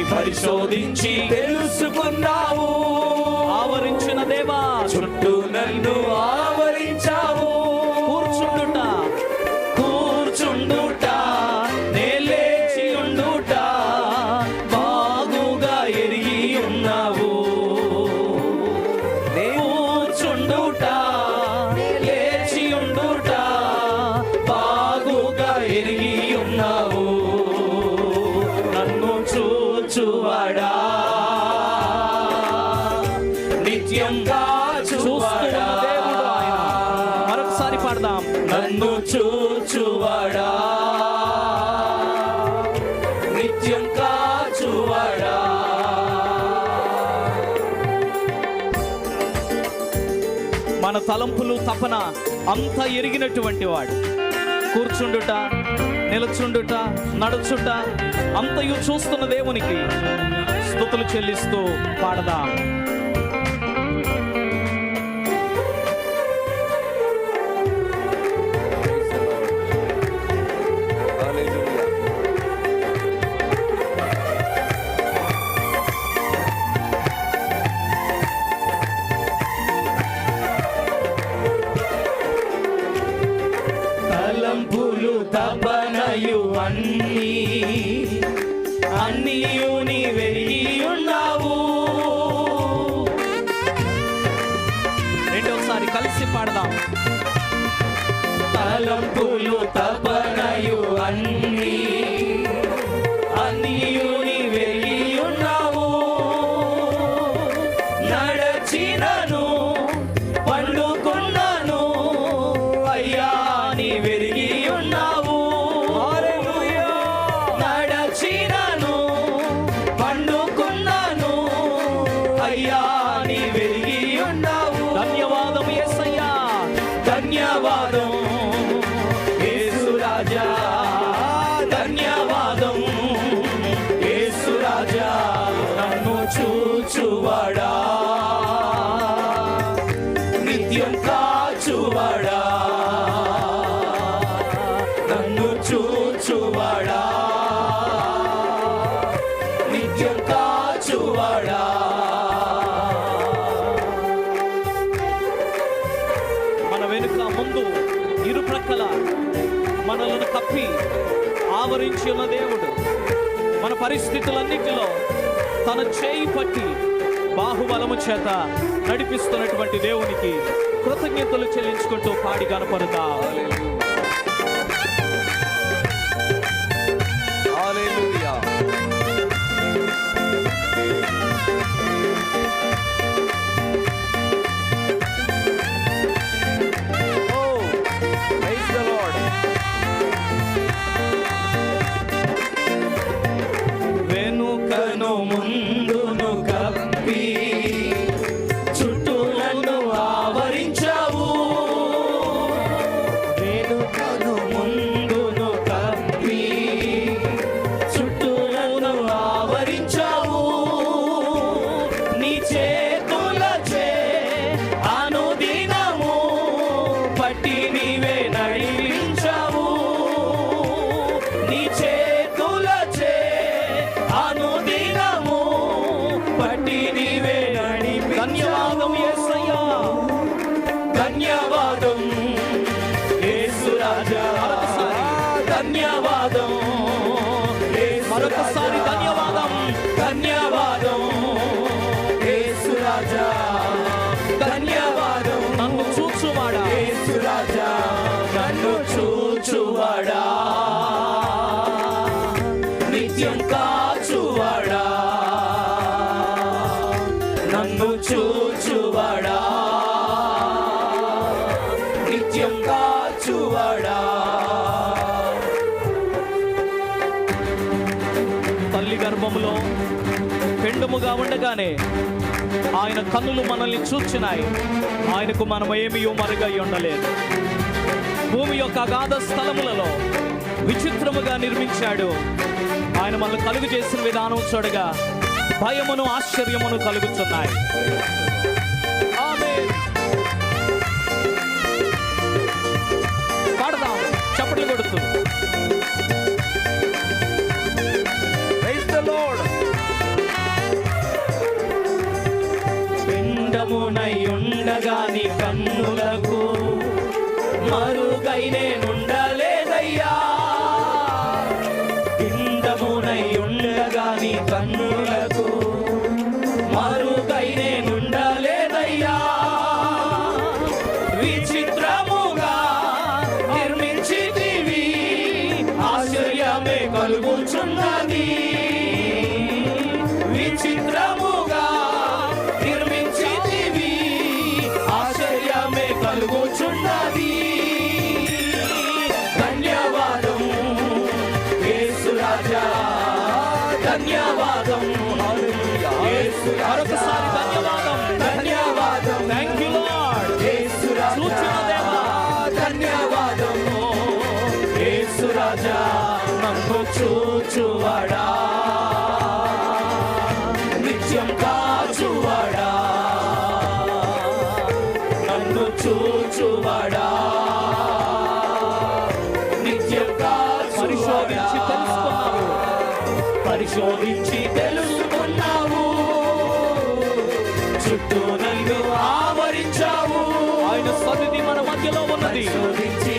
ఉన్నది పరిశోధించి తెలుసుకున్నావు. ఆవరించిన దేవా చుట్టూ నన్ను ఆవరించావు. కూర్చుండుట. కూర్చుండుట నే లేచి ఉండుట బాగుగా ఎరిగి ఉన్నావు. కూర్చుండుట నే లేచి ఉండుట బాగుగా ఎరిగి మన తలంపులు తపన అంత ఎరిగినటువంటి వాడు. కూర్చుండుట నిలచుండుట నడుచుట అంతయు చూస్తున్న దేవునికి స్థుతులు చెల్లిస్తూ పాడదాం. రెండోసారి కలిసి పాడదాం. తలంపులు తపనయు అన్నీ అన్నీయు నీ వెలిగి ఉన్నావు నడచినను పండుకున్నాను అయ్యా నీ వెలిగి ఉన్నావు. నడచినను కాచువాడా నన్ను చూచువాడా? నిత్యం కాచువాడా? మన వెనుక ముందు ఇరుప్రక్కల మనలను కప్పి ఆవరించిన దేవుడు. మన పరిస్థితులన్నిటిలో తన చేయి పట్టి బాహుబలము చేత నడిపిస్తున్నటువంటి దేవునికి కృతజ్ఞతలు చెల్లించుకుంటూ పాడి కనపడతా నన్ను చూచువడా? నిత్యం కాచువడా? తల్లి గర్భములో పెండుముగా ఉండగానే ఆయన కన్నులు మనల్ని చూచినాయి. ఆయనకు మనం ఏమీ మరుగై ఉండలేదు. భూమి యొక్క అగాధ స్థలములలో విచిత్రముగా నిర్మించాడు. ఆయన మనల్ని కలుగు చేసిన విధానం చూడగా భయమును ఆశ్చర్యమును కలుగుతున్నాయి. పాడదాం చప్పట్లు కొడుతూ Praise the Lord. పిండమునై ఉండగాని కన్నులకు మరుగై నేనుండలేదయ్యా పిండమునై ఉండగాని కన్నులకు నామే కలుగుచున్నది. చూచువాడా? నిత్యం కాచువాడా? నన్ను చూచువాడా? నిత్యం పరిశోధించి తెలుసుకున్నావు. పరిశోధించి తెలుసుకున్నావు. చుట్టూ నన్ను ఆవరించావు. ఆయన సన్నిధి మన మధ్యలో ఉన్నది. పరిశోధించి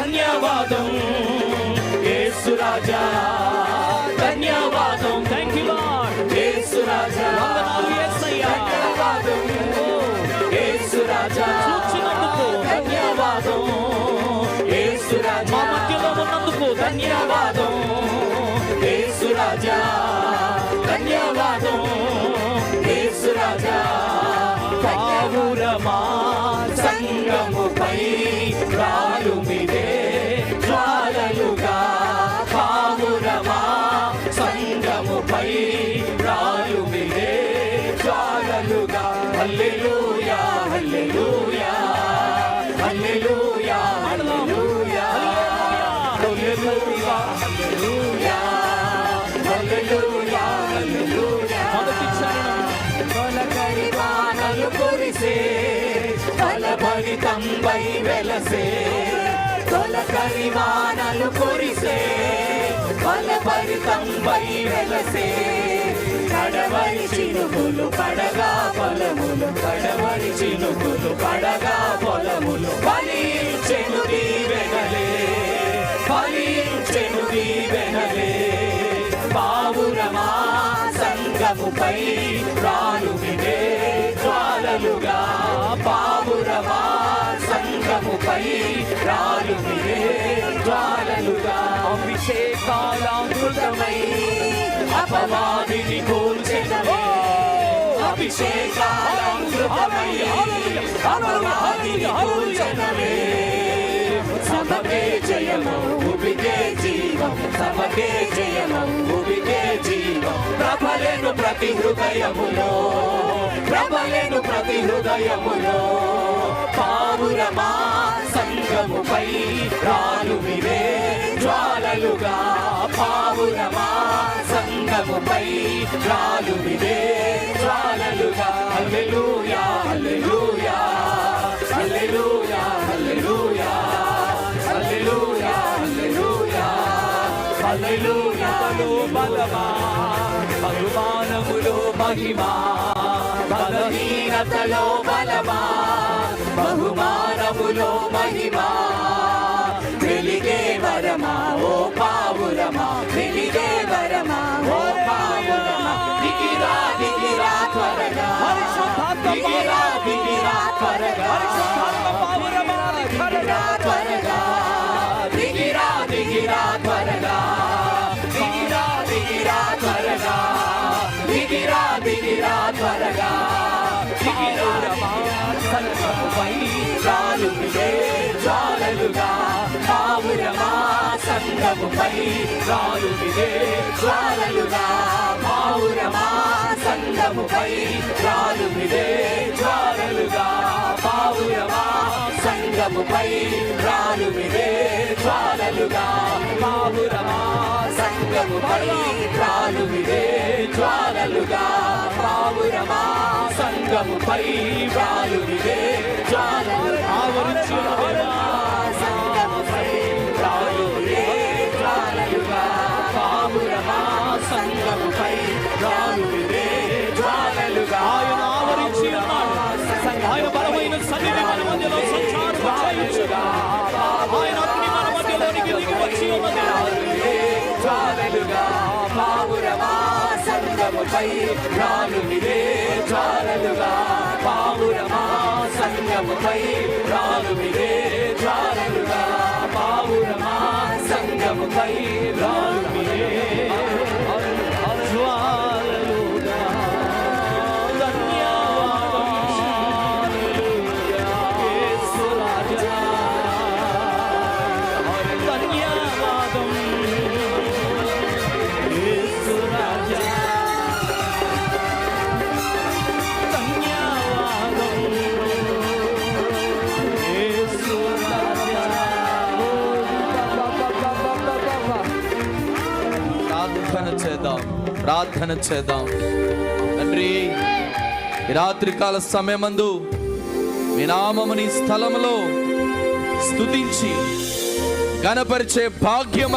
ధన్యవాదం యేసురాజా వెలసే తొలకరి వానలు కురిసే ఫలభరితంబై వెలసే. కడవరి చినుకులు పడగా పొలములు కడవరి చినుకులు పడగా పొలములు. ఫలించెను దీవెనలే ఫలించెను దీవెనలే పావురమా సంగముపై రా అపవాదిని కూల్చెదవే కూల్చెదవే సమకే జయము ఉబికే జీవం. సమకే జయము ఉబికే జీవం. ప్రబలెను ప్రతి హృదయములో. ప్రబలెను ప్రతి హృదయములో. పావురమా సంగముపై రాలుమిదే జ్వాలలుగా పావురమా సంగముపై రాలు రాలుమిదే జ్వాలలుగా. హల్లెలూయా హల్లెలూయా హల్లెలూయా హల్లెలూయా హల్లెలూయా హల్లెలూయా హల్లెలూయా. బలమా బహుమానములో మహిమా బలహీనతలో బలమా బహుమానములో మహిమా వెలిగే వరమా ఓ పావురమా వెలిగే వరమా ఓ పావురమా దిగిరా త్వరగా దిగిరా దిగిరా త్వరగా దిగిరా త్వరగా దిగిరా దిగిరా త్వరగా దిగిరా దిగిరా త్వరగా దిగిరా దిగిరా త్వరగా దిగిరా దిగిరా పరిశుద్ధాత్మ రాలుమిదే జ్వాలలుగా పావురమా సంగముపై రాలుమిదే జ్వాలలుగా పావురమా సంగముపై రాలుమిదే జ్వాలలుగా పావురమా సంగముపై రాలుమిదే జ్వాలలుగా పావురమా సంగముపై రాలుమిదే జ్వాలలుగా పావురమా సంగముపై రాలుమిదే ఆవరించి సంగముపై రాలుమిదే జ్వాలలుగా పావురమా సంగముపై రాలుమిదే జ్వాలలుగా పావురమా సంగముపై రాను చేద్దాం. ప్రార్థన చేద్దాం. తండ్రి రాత్రికాల సమయమందు మీ నామముని స్థలములో స్తుతించి గణపరిచే భాగ్యం